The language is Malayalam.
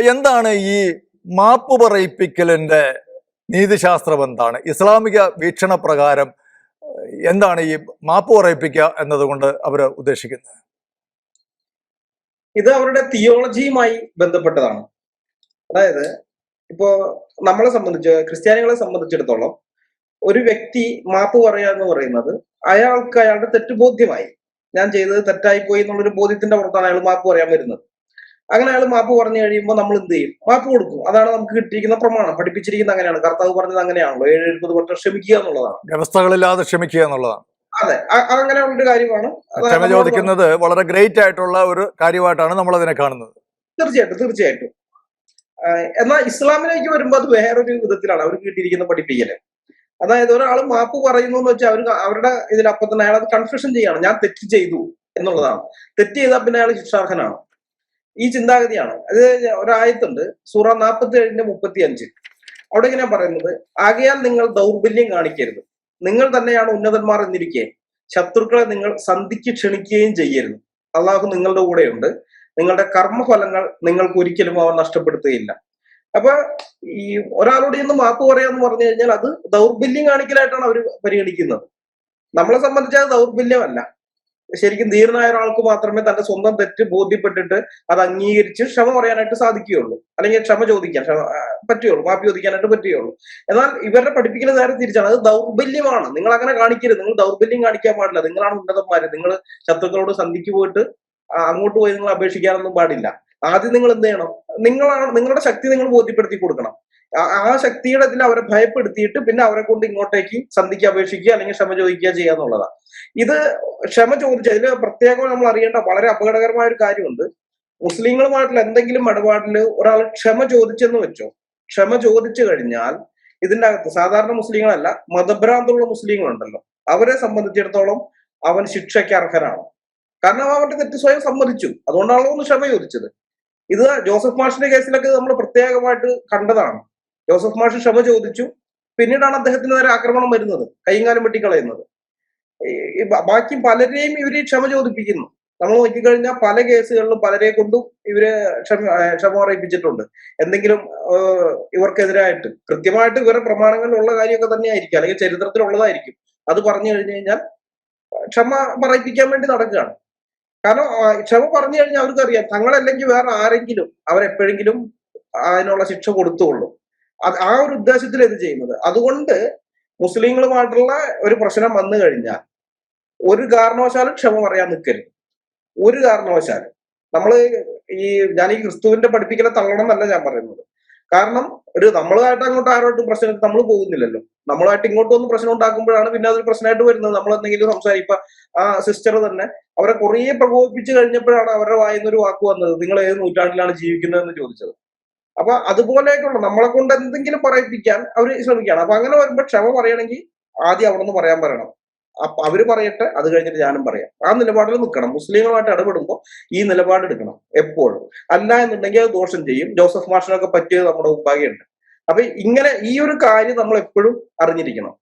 എന്താണ് ഈ മാപ്പ് പറയിപ്പിക്കലിന്റെ നീതിശാസ്ത്രം എന്താണ്? ഇസ്ലാമിക വീക്ഷണ പ്രകാരം എന്താണ് ഈ മാപ്പ് പറയിപ്പിക്കുക എന്നതുകൊണ്ട് അവർ ഉദ്ദേശിക്കുന്നത്? ഇത് അവരുടെ തിയോളജിയുമായി ബന്ധപ്പെട്ടതാണ്. അതായത് ഇപ്പോ നമ്മളെ സംബന്ധിച്ച് ക്രിസ്ത്യാനികളെ സംബന്ധിച്ചിടത്തോളം ഒരു വ്യക്തി മാപ്പ് പറയുക എന്ന് പറയുന്നത് അയാൾക്ക് അയാളുടെ തെറ്റ് ബോധ്യമായി. ഞാൻ ചെയ്തത് തെറ്റായി പോയി എന്നുള്ളൊരു ബോധ്യത്തിന്റെ പുറത്താണ് അയാൾ മാപ്പ് പറയാൻ വരുന്നത്. അങ്ങനെ അയാൾ മാപ്പ് പറഞ്ഞു കഴിയുമ്പോൾ നമ്മൾ എന്ത് ചെയ്യും മാപ്പ് കൊടുക്കും. അതാണ് നമുക്ക് കിട്ടിയിരിക്കുന്ന പ്രമാണം. പഠിപ്പിച്ചിരിക്കുന്ന അങ്ങനെയാണ്. കർത്താവ് പറഞ്ഞത് അങ്ങനെയാണല്ലോ. ഏഴ് എഴുപത് വട്ടം ക്ഷമിക്കുക എന്നുള്ളതാണ്. വ്യവസ്ഥകളില്ലാതെ ക്ഷമിക്കുക എന്നുള്ളതാണ്. അതെ. അങ്ങനെ ഉള്ളൊരു കാര്യമാണ്. ക്ഷമ ചോദിക്കുന്നത് വളരെ ഗ്രേറ്റ് ആയിട്ടുള്ള ഒരു കാര്യമായിട്ടാണ് നമ്മൾ അതിനെ കാണുന്നത്. തീർച്ചയായിട്ടും തീർച്ചയായിട്ടും. എന്നാൽ ഇസ്ലാമിലേക്ക് വരുമ്പോൾ അത് വേറൊരു വിധത്തിലാണ് അവർക്ക് കിട്ടിയിരിക്കുന്ന പഠിപ്പിക്കൽ. അതായത് ഒരാൾ മാപ്പ് പറയുന്നു എന്ന് വെച്ചാൽ അവർ അവരുടെ ഇതിലപ്പൊ തന്നെ അയാൾ അത് കൺഫ്യൂഷൻ ചെയ്യാണ്. ഞാൻ തെറ്റ് ചെയ്തു എന്നുള്ളതാണ്. തെറ്റ് ചെയ്താൽ പിന്നെ അയാൾ ശിക്ഷാർഹനാണ്. ഈ ചിന്താഗതിയാണ്. അത് ഒരായത്തുണ്ട് സൂറ നാൽപ്പത്തി ഏഴിന്റെ മുപ്പത്തി അഞ്ച് അവിടെ ഇങ്ങനെ പറയുന്നത് ആകയാൽ നിങ്ങൾ ദൗർബല്യം കാണിക്കരുത്. നിങ്ങൾ തന്നെയാണ് ഉന്നതന്മാർ എന്നിരിക്കെ. ശത്രുക്കളെ നിങ്ങൾ സന്ധിക്ക് ക്ഷണിക്കുകയും ചെയ്യരുത്. അള്ളാഹു നിങ്ങളുടെ കൂടെയുണ്ട്. നിങ്ങളുടെ കർമ്മഫലങ്ങൾ നിങ്ങൾക്ക് ഒരിക്കലും അവൻ നഷ്ടപ്പെടുത്തുകയില്ല. അപ്പൊ ഈ ഒരാളോട് ഇന്ന് മാപ്പ് പറയാന്ന് പറഞ്ഞു കഴിഞ്ഞാൽ അത് ദൗർബല്യം കാണിക്കലായിട്ടാണ് അവർ പരിഗണിക്കുന്നത്. നമ്മളെ സംബന്ധിച്ച് അത് ദൗർബല്യമല്ല. ശരിക്കും ധീരനായ ഒരാൾക്ക് മാത്രമേ തന്റെ സ്വന്തം തെറ്റ് ബോധ്യപ്പെട്ടിട്ട് അത് അംഗീകരിച്ച് ക്ഷമ പറയാനായിട്ട് സാധിക്കുകയുള്ളൂ. അല്ലെങ്കിൽ ക്ഷമ ചോദിക്കാൻ ക്ഷമ പറ്റുകയുള്ളൂ. മാപ്പി ചോദിക്കാനായിട്ട് പറ്റുകയുള്ളൂ. എന്നാൽ ഇവരുടെ പഠിപ്പിക്കുന്ന നേരെ തിരിച്ചാണ്. അത് ദൗർബല്യമാണ്. നിങ്ങൾ അങ്ങനെ കാണിക്കരുത്. നിങ്ങൾ ദൗർബല്യം കാണിക്കാൻ പാടില്ല. നിങ്ങളാണ് ഉന്നതന്മാര്. നിങ്ങൾ ശത്രുക്കളോട് സന്ധിക്ക് പോയിട്ട് അങ്ങോട്ട് പോയി നിങ്ങൾ അപേക്ഷിക്കാനൊന്നും പാടില്ല. ആദ്യം നിങ്ങൾ എന്ത് ചെയ്യണം? നിങ്ങളാണ് നിങ്ങളുടെ ശക്തി നിങ്ങൾ ബോധ്യപ്പെടുത്തി കൊടുക്കണം. ആ- ശക്തിയുടെ ഇതിൽ അവരെ ഭയപ്പെടുത്തിയിട്ട് പിന്നെ അവരെ കൊണ്ട് ഇങ്ങോട്ടേക്ക് സന്ധിക്ക് അപേക്ഷിക്കുക അല്ലെങ്കിൽ ക്ഷമ ചോദിക്കുക ചെയ്യുക എന്നുള്ളതാണ്. ഇത് ക്ഷമ ചോദിച്ച ഇതിൽ പ്രത്യേകം നമ്മൾ അറിയേണ്ട വളരെ അപകടകരമായ ഒരു കാര്യമുണ്ട്. മുസ്ലിങ്ങളുമായിട്ടുള്ള എന്തെങ്കിലും ഇടപാടിൽ ഒരാൾ ക്ഷമ ചോദിച്ചെന്ന് വെച്ചോ ക്ഷമ ചോദിച്ചു കഴിഞ്ഞാൽ ഇതിന്റെ അകത്ത് സാധാരണ മുസ്ലിങ്ങളല്ല മതഭ്രാന്തമുള്ള മുസ്ലിങ്ങളുണ്ടല്ലോ. അവരെ സംബന്ധിച്ചിടത്തോളം അവൻ ശിക്ഷയ്ക്ക് അർഹനാണ്. കാരണം അവന്റെ തെറ്റ് സ്വയം സമ്മതിച്ചു. അതുകൊണ്ടാണല്ലോ ഒന്ന് ക്ഷമ ചോദിച്ചത്. ഇത് ജോസഫ് മാഷിന്റെ കേസിലൊക്കെ നമ്മൾ പ്രത്യേകമായിട്ട് കണ്ടതാണ്. ജോസഫ് മാഷ് ക്ഷമ ചോദിച്ചു. പിന്നീടാണ് അദ്ദേഹത്തിന് നേരെ ആക്രമണം വരുന്നത്. കൈകാലം വെട്ടിക്കളയുന്നത്. ബാക്കി പലരെയും ഇവർ ക്ഷമ ചോദിപ്പിക്കുന്നു. നമ്മൾ നോക്കിക്കഴിഞ്ഞാൽ പല കേസുകളിലും പലരെ കൊണ്ടും ഇവർ ക്ഷമ ക്ഷമ പറയിപ്പിച്ചിട്ടുണ്ട് എന്തെങ്കിലും ഇവർക്കെതിരായിട്ട്. കൃത്യമായിട്ട് ഇവരുടെ പ്രമാണങ്ങളിലുള്ള കാര്യമൊക്കെ തന്നെയായിരിക്കും. അല്ലെങ്കിൽ ചരിത്രത്തിലുള്ളതായിരിക്കും. അത് പറഞ്ഞു കഴിഞ്ഞു കഴിഞ്ഞാൽ ക്ഷമ പറയിപ്പിക്കാൻ വേണ്ടി നടക്കുകയാണ്. കാരണം ക്ഷമ പറഞ്ഞു കഴിഞ്ഞാൽ അവർക്കറിയാം. തങ്ങളല്ലെങ്കിൽ വേറെ ആരെങ്കിലും അവരെപ്പോഴെങ്കിലും അതിനുള്ള ശിക്ഷ കൊടുത്തുകൊള്ളും. അത് ആ ഒരു ഉദ്ദേശത്തിൽ ഇത് ചെയ്യുന്നത്. അതുകൊണ്ട് മുസ്ലിങ്ങളുമായിട്ടുള്ള ഒരു പ്രശ്നം വന്നു കഴിഞ്ഞാൽ ഒരു കാരണവശാലും ക്ഷമ പറയാൻ നിൽക്കരുത്. ഒരു കാരണവശാലും. നമ്മൾ ഈ ഞാൻ ഈ ക്രിസ്തുവിന്റെ പഠിപ്പിക്കലെ തള്ളണം എന്നല്ല ഞാൻ പറയുന്നത്. കാരണം ഒരു നമ്മളുമായിട്ട് അങ്ങോട്ട് ആരോട്ടും പ്രശ്നം നമ്മൾ പോകുന്നില്ലല്ലോ. നമ്മളായിട്ട് ഇങ്ങോട്ട് വന്ന് പ്രശ്നം ഉണ്ടാക്കുമ്പോഴാണ് പിന്നെ അതൊരു പ്രശ്നമായിട്ട് വരുന്നത്. നമ്മൾ എന്തെങ്കിലും സംസാരിക്കുക ആ സിസ്റ്റർ തന്നെ അവരെ കുറേ പ്രകോപിപ്പിച്ചു കഴിഞ്ഞപ്പോഴാണ് അവരുടെ വായിന്നൊരു വാക്ക് വന്നത്. നിങ്ങൾ ഏത് നൂറ്റാണ്ടിലാണ് ജീവിക്കുന്നതെന്ന് ചോദിച്ചത്? അപ്പൊ അതുപോലെയൊക്കെയുള്ള നമ്മളെ കൊണ്ട് എന്തെങ്കിലും പറയിപ്പിക്കാൻ അവർ ശ്രമിക്കുകയാണ്. അപ്പൊ അങ്ങനെ വരുമ്പോൾ ക്ഷമ പറയണമെങ്കിൽ ആദ്യം അവിടെ നിന്ന് പറയാൻ പറയണം. അപ്പൊ അവർ പറയട്ടെ അത് കഴിഞ്ഞിട്ട് ഞാനും പറയാം. ആ നിലപാടിൽ നിൽക്കണം. മുസ്ലിങ്ങളുമായിട്ട് ഇടപെടുമ്പോൾ ഈ നിലപാട് എടുക്കണം എപ്പോഴും. അല്ല എന്നുണ്ടെങ്കിൽ അത് ദോഷം ചെയ്യും. ജോസഫ് മാഷിനൊക്കെ പറ്റിയത് നമ്മുടെ മുമ്പാകെയുണ്ട് അപ്പൊ ഇങ്ങനെ ഈ ഒരു കാര്യം നമ്മൾ എപ്പോഴും അറിഞ്ഞിരിക്കണം.